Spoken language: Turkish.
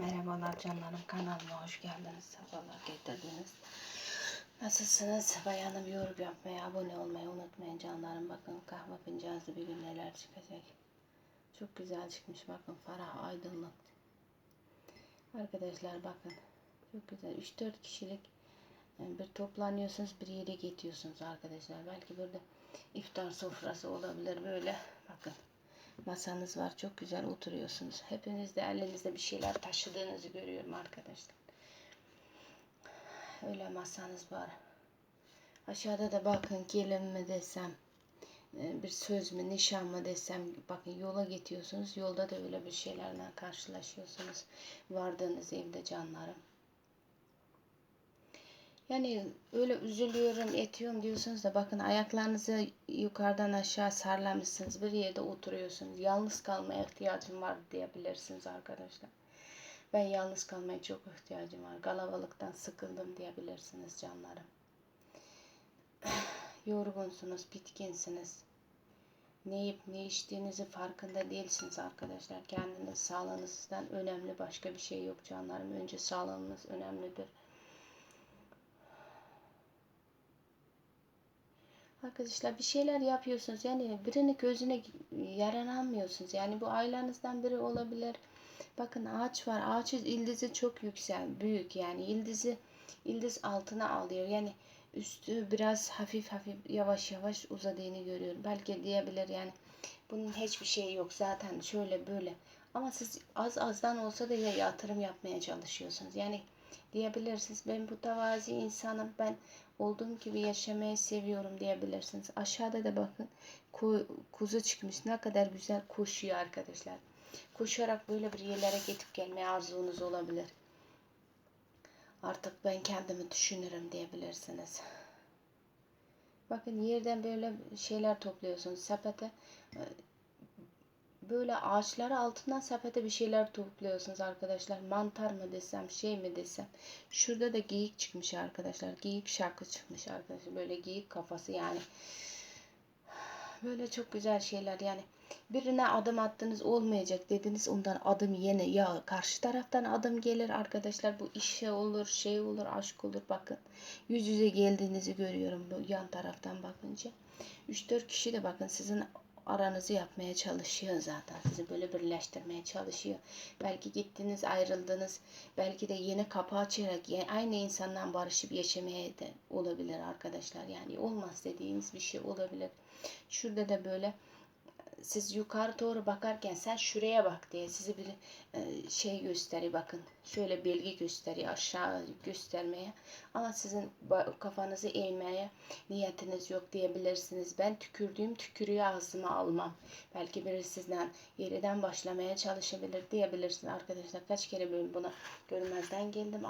Merhabalar canlarım kanalıma hoş geldiniz. Sefalar getirdiniz. Nasılsınız? Bayanım yorum yapmayı, abone olmayı unutmayın canlarım. Bakın kahve fincansı bir gün neler çıkacak. Çok güzel çıkmış bakın ferah aydınlık. Arkadaşlar bakın çok güzel 3-4 kişilik e, bir toplanıyorsunuz bir yere gidiyorsunuz arkadaşlar. Belki burada iftar sofrası olabilir böyle bakın masanız var. Çok güzel oturuyorsunuz. Hepiniz de elinizde bir şeyler taşıdığınızı görüyorum arkadaşlar. Öyle masanız var. Aşağıda da bakın gelin mi desem e, bir söz mü nişan mı desem bakın yola gidiyorsunuz. Yolda da öyle bir şeylerle karşılaşıyorsunuz. Vardığınız evde canlarım. Yani öyle üzülüyorum, etiyorum diyorsunuz da bakın ayaklarınızı yukarıdan aşağı sarlamışsınız. Bir yerde oturuyorsunuz. Yalnız kalmaya ihtiyacım var diyebilirsiniz arkadaşlar. Ben yalnız kalmaya çok ihtiyacım var. Kalabalıktan sıkıldım diyebilirsiniz canlarım. Yorgunsunuz, bitkinsiniz. Ne yiyip ne içtiğinizi farkında değilsiniz arkadaşlar. Kendiniz sağlığınızdan önemli başka bir şey yok canlarım. Önce sağlığınız önemlidir. Arkadaşlar bir şeyler yapıyorsunuz. Yani birini gözüne yaranamıyorsunuz. Yani bu ailenizden biri olabilir. Bakın ağaç var. Ağaç ildizi çok yüksel, büyük. Yani ildizi ildiz altına alıyor. Yani üstü biraz hafif hafif yavaş yavaş uzadığını görüyorum. Belki diyebilir yani bunun hiçbir şeyi yok zaten şöyle böyle. Ama siz az azdan olsa da ya yatırım yapmaya çalışıyorsunuz. Yani diyebilirsiniz ben bu tavazi insanım ben olduğum gibi yaşamayı seviyorum diyebilirsiniz. Aşağıda da bakın kuzu çıkmış ne kadar güzel koşuyor arkadaşlar. Koşarak böyle bir yerlere gidip gelmeye arzunuz olabilir. Artık ben kendimi düşünürüm diyebilirsiniz. Bakın yerden böyle şeyler topluyorsunuz. Sepete böyle ağaçları altından sepete bir şeyler topluyorsunuz arkadaşlar. Mantar mı desem şey mi desem. Şurada da geyik çıkmış arkadaşlar. Geyik şarkı çıkmış arkadaşlar. Böyle geyik kafası yani. Böyle çok güzel şeyler yani. Birine adım attınız olmayacak dediniz ondan adım yeni ya karşı taraftan adım gelir arkadaşlar bu işe olur şey olur aşk olur bakın yüz yüze geldiğinizi görüyorum bu yan taraftan bakınca 3-4 kişi de bakın sizin aranızı yapmaya çalışıyor zaten. Sizi böyle birleştirmeye çalışıyor. Belki gittiniz, ayrıldınız. Belki de yeni kapı açarak aynı insandan barışıp yaşamaya da olabilir arkadaşlar. Yani olmaz dediğiniz bir şey olabilir. Şurada da böyle siz yukarı doğru bakarken sen şuraya bak diye sizi bir e, şey gösteriyor bakın. Şöyle bilgi gösteriyor aşağı göstermeye. Ama sizin kafanızı eğmeye niyetiniz yok diyebilirsiniz. Ben tükürdüğüm tükürüğü ağzıma almam. Belki biri sizden yeriden başlamaya çalışabilir diyebilirsiniz arkadaşlar. Kaç kere böyle buna görmezden geldim.